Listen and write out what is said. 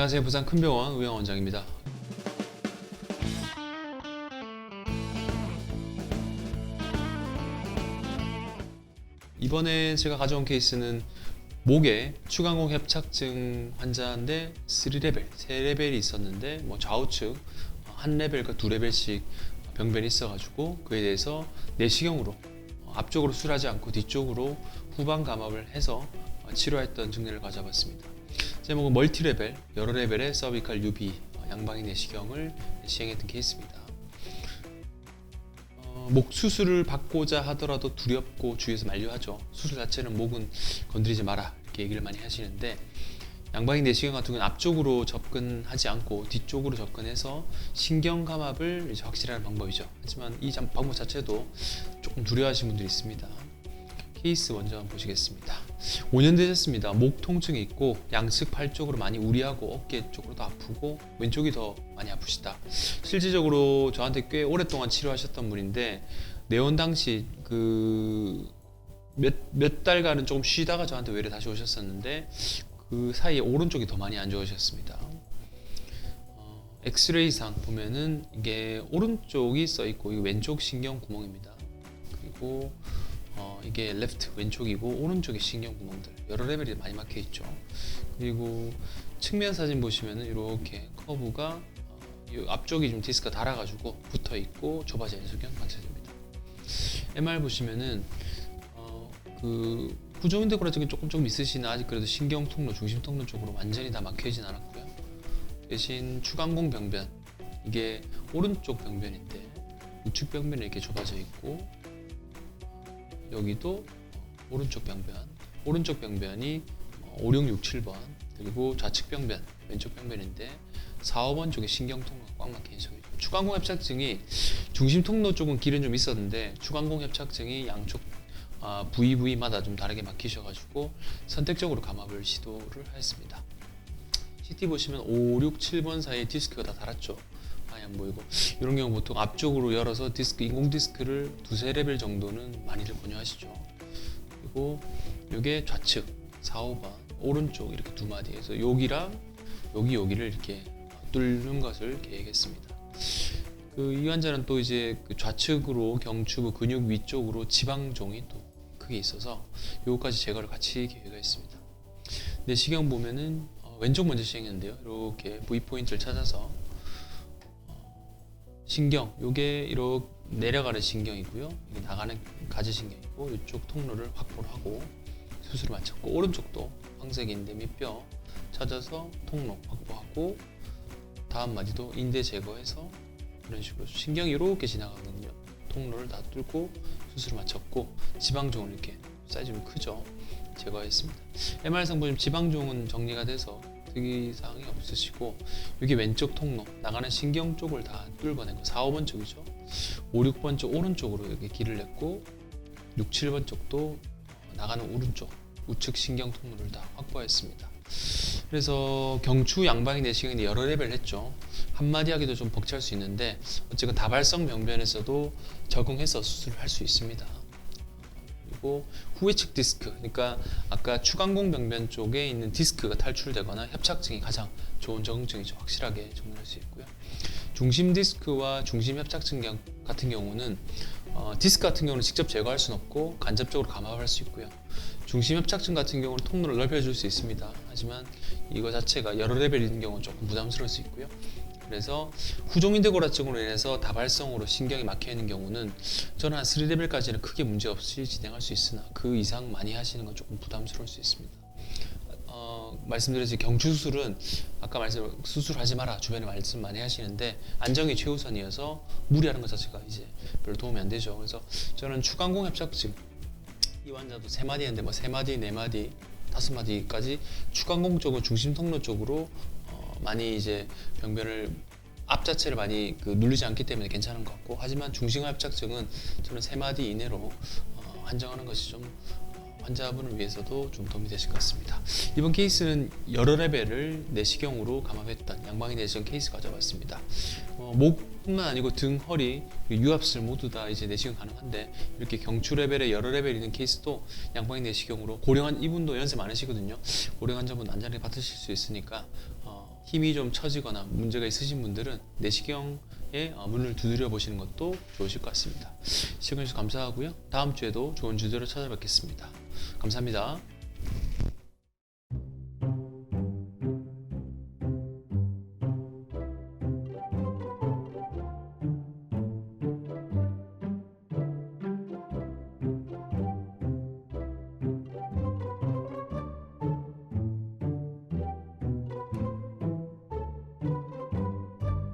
안녕하세요. 부산 큰병원 우영 원장입니다. 이번에 제가 가져온 케이스는 목에 추간공 협착증 환자인데 3레벨, 3레벨이 있었는데 뭐 좌우측 한 레벨과 두 레벨씩 병변이 있어가지고 그에 대해서 내시경으로 앞쪽으로 술하지 않고 뒤쪽으로 후방 감압을 해서 치료했던 증례를 가져봤습니다. 제목은 멀티레벨, 여러 레벨의 서비칼 UV 양방향 내시경을 시행했던 케이스입니다. 어, 목 수술을 받고자 하더라도 두렵고 주위에서 만류하죠. 수술 자체는 목은 건드리지 마라 이렇게 얘기를 많이 하시는데 양방향 내시경 같은 경우는 앞쪽으로 접근하지 않고 뒤쪽으로 접근해서 신경 감압을 이제 확실하는 방법이죠. 하지만 이 잠- 방법 자체도 조금 두려워하시는 분들이 있습니다. 케이스 먼저 한번 보시겠습니다. 5년 되셨습니다. 목 통증이 있고 양측 팔 쪽으로 많이 우리하고 어깨 쪽으로도 아프고 왼쪽이 더 많이 아프시다. 실질적으로 저한테 꽤 오랫동안 치료하셨던 분인데 내원 당시 그 몇, 몇 달간은 조금 쉬다가 저한테 외래 다시 오셨었는데 그 사이에 오른쪽이 더 많이 안 좋으셨습니다. 어, 엑스레이상 보면은 이게 오른쪽이 써 있고 이 왼쪽 신경 구멍입니다. 그리고 어, 이게 레프트 왼쪽이고 오른쪽이 신경 구멍들 여러 레벨이 많이 막혀 있죠. 그리고 측면 사진 보시면은 이렇게 커브가 어, 이 앞쪽이 좀 디스크가 달아가지고 붙어 있고 좁아져 있는 소견 관찰됩니다. MR 보시면은 어, 그 부종인대 고라증이 조금 조금 있으시나 아직 그래도 신경 통로 중심 통로 쪽으로 완전히 다 막혀 있진 않았고요. 대신 추간공 병변 이게 오른쪽 병변인데 우측 병변이 이렇게 좁아져 있고 여기도 오른쪽 병변, 오른쪽 병변이 5, 6, 6, 7번 그리고 좌측 병변, 왼쪽 병변인데 4, 5번 쪽에 신경 통로가 꽉 막힌 속이죠. 추간공 협착증이 중심 통로 쪽은 길은 좀 있었는데 추간공 협착증이 양쪽 아, 부위 부위마다 좀 다르게 막히셔가지고 선택적으로 감압을 시도를 했습니다. CT 보시면 5, 6, 7번 사이에 디스크가 다 달았죠. 많이 안 보이고 이런 경우 보통 앞쪽으로 열어서 디스크 인공 디스크를 두세 레벨 정도는 많이들 권유하시죠. 그리고 이게 좌측 4, 5번 오른쪽 이렇게 두 마디에서 여기랑 여기 여기를 이렇게 뚫는 것을 계획했습니다. 그 이 환자는 또 이제 그 좌측으로 경추부 근육 위쪽으로 지방종이 또 크게 있어서 요거까지 제거를 같이 계획했습니다. 내시경 보면은 어, 왼쪽 먼저 시행했는데요. 이렇게 V 포인트를 찾아서 신경, 요게 이렇게 내려가는 신경이고요. 이게 나가는 가지 신경이고 이쪽 통로를 확보를 하고 수술을 마쳤고 오른쪽도 황색인데 밑뼈 찾아서 통로 확보하고 다음 마디도 인대 제거해서 이런 식으로 신경이 이렇게 지나가거든요. 통로를 다 뚫고 수술을 마쳤고 지방종을 이렇게 사이즈 좀 크죠. 제거했습니다. MR상 보시면 지방종은 정리가 돼서 특이 사항이 없으시고 여기 왼쪽 통로 나가는 신경 쪽을 다 뚫어낸 거. 4, 5번 쪽이죠. 5, 6번 쪽 오른쪽으로 이렇게 길을 냈고 6, 7번 쪽도 나가는 오른쪽 우측 신경 통로를 다 확보했습니다. 그래서 경추 양방이 내시경인데 여러 레벨 했죠. 한마디 하기도 좀 벅찰 수 있는데 어쨌든 다발성 병변에서도 적응해서 수술을 할 수 있습니다 그리고 후회측 디스크, 그러니까 아까 추간공 병변 쪽에 있는 디스크가 탈출되거나 협착증이 가장 좋은 적응증이죠. 확실하게 적응할 수 있고요. 중심 디스크와 중심 협착증 경- 같은 경우는 어, 디스크 같은 경우는 직접 제거할 수는 없고 간접적으로 감압할 수 있고요. 중심 협착증 같은 경우는 통로를 넓혀줄 수 있습니다. 하지만 이거 자체가 여러 레벨 있는 경우는 조금 부담스러울 수 있고요. 그래서 후종인대고라증으로 인해서 다발성으로 신경이 막혀 있는 경우는 저는 한 3레벨까지는 크게 문제 없이 진행할 수 있으나 그 이상 많이 하시는 건 조금 부담스러울 수 있습니다. 어, 말씀드렸듯이 경추 수술은 아까 말씀 수술하지 마라 주변에 말씀 많이 하시는데 안정이 최우선이어서 무리하는 것 자체가 이제 별로 도움이 안 되죠. 그래서 저는 추간공 협착증 이 환자도 세 마디 했는데 뭐 세 마디, 네 마디, 다섯 마디까지 추간공 쪽은 중심 통로 쪽으로 어, 많이 이제 병변을 앞 자체를 많이 그 누르지 않기 때문에 괜찮은 것 같고 하지만 중심 협착증은 저는 세 마디 이내로 어, 한정하는 것이 좀 어, 환자분을 위해서도 좀 도움이 되실 것 같습니다. 이번 케이스는 여러 레벨을 내시경으로 감압했던 양방이 내시경 케이스 가져봤습니다. 어, 목뿐만 아니고 등, 허리, 유압슬 모두 다 이제 내시경 가능한데 이렇게 경추 레벨에 여러 레벨 있는 케이스도 양방이 내시경으로 고령한 이분도 연세 많으시거든요. 고령 환자분 안전하게 받으실 수 있으니까 어, 힘이 좀 처지거나 문제가 있으신 분들은 내시경에 어, 문을 두드려 보시는 것도 좋으실 것 같습니다. 시청해 주셔서 감사하고요. 다음 주에도 좋은 주제로 찾아뵙겠습니다. 감사합니다.